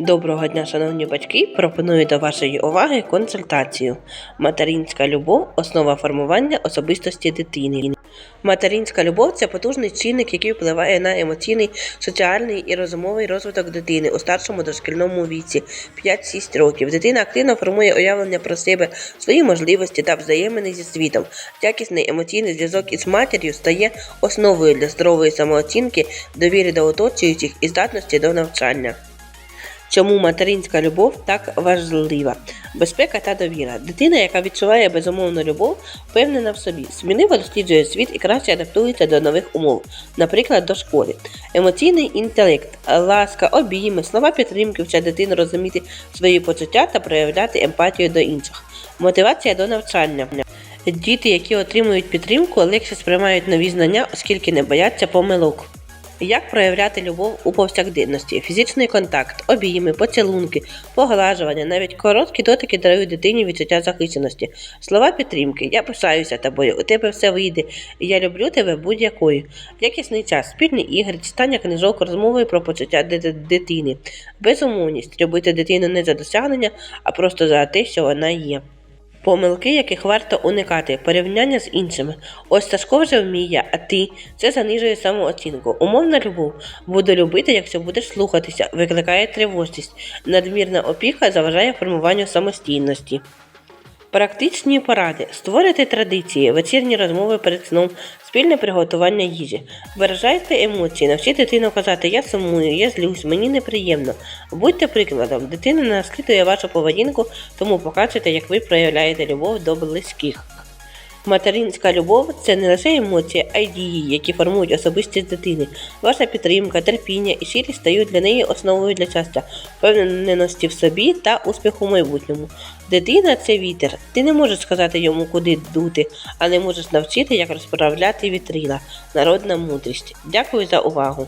Доброго дня, шановні батьки! Пропоную до вашої уваги консультацію. Материнська любов основа формування особистості дитини. Материнська любов це потужний чинник, який впливає на емоційний, соціальний і розумовий розвиток дитини у старшому дошкільному віці 5-6 років. Дитина активно формує уявлення про себе, свої можливості та взаємини зі світом. Якісний емоційний зв'язок із матір'ю стає основою для здорової самооцінки, довіри до оточуючих і здатності до навчання. Чому материнська любов так важлива? Безпека та довіра. Дитина, яка відчуває безумовну любов, впевнена в собі, сміливо досліджує світ і краще адаптується до нових умов, наприклад, до школи. Емоційний інтелект, ласка, обійми, слова підтримки вчать дитину розуміти свої почуття та проявляти емпатію до інших. Мотивація до навчання. Діти, які отримують підтримку, легше сприймають нові знання, оскільки не бояться помилок. Як проявляти любов у повсякденності? Фізичний контакт, обійми, поцілунки, поглажування, навіть короткі дотики дарують дитині відчуття захищеності. Слова підтримки, я пишаюся тобою, у тебе все вийде, і я люблю тебе будь-якою. Якісний час, спільні ігри, читання книжок, розмови про почуття дитини. Безумовність любити дитину не за досягнення, а просто за те, що вона є. Помилки, яких варто уникати, порівняння з іншими. Ось Сашко вже вміє, а ти це занижує самооцінку. Умовна любов буду любити, якщо будеш слухатися, викликає тривожність. Надмірна опіка заважає формуванню самостійності. Практичні поради: створити традиції, вечірні розмови перед сном, спільне приготування їжі. Виражайте емоції, навчіть дитину казати Я сумую, я злюсь, мені неприємно. Будьте прикладом, дитина наслідує вашу поведінку, тому покажете, як ви проявляєте любов до близьких. Материнська любов це не лише емоції, а й дії, які формують особистість дитини. Ваша підтримка, терпіння і щирість стають для неї основою для щастя, впевненості в собі та успіху в майбутньому. Дитина це вітер. Ти не можеш сказати йому, куди дути, а не можеш навчити, як розправляти вітрила. Народна мудрість. Дякую за увагу.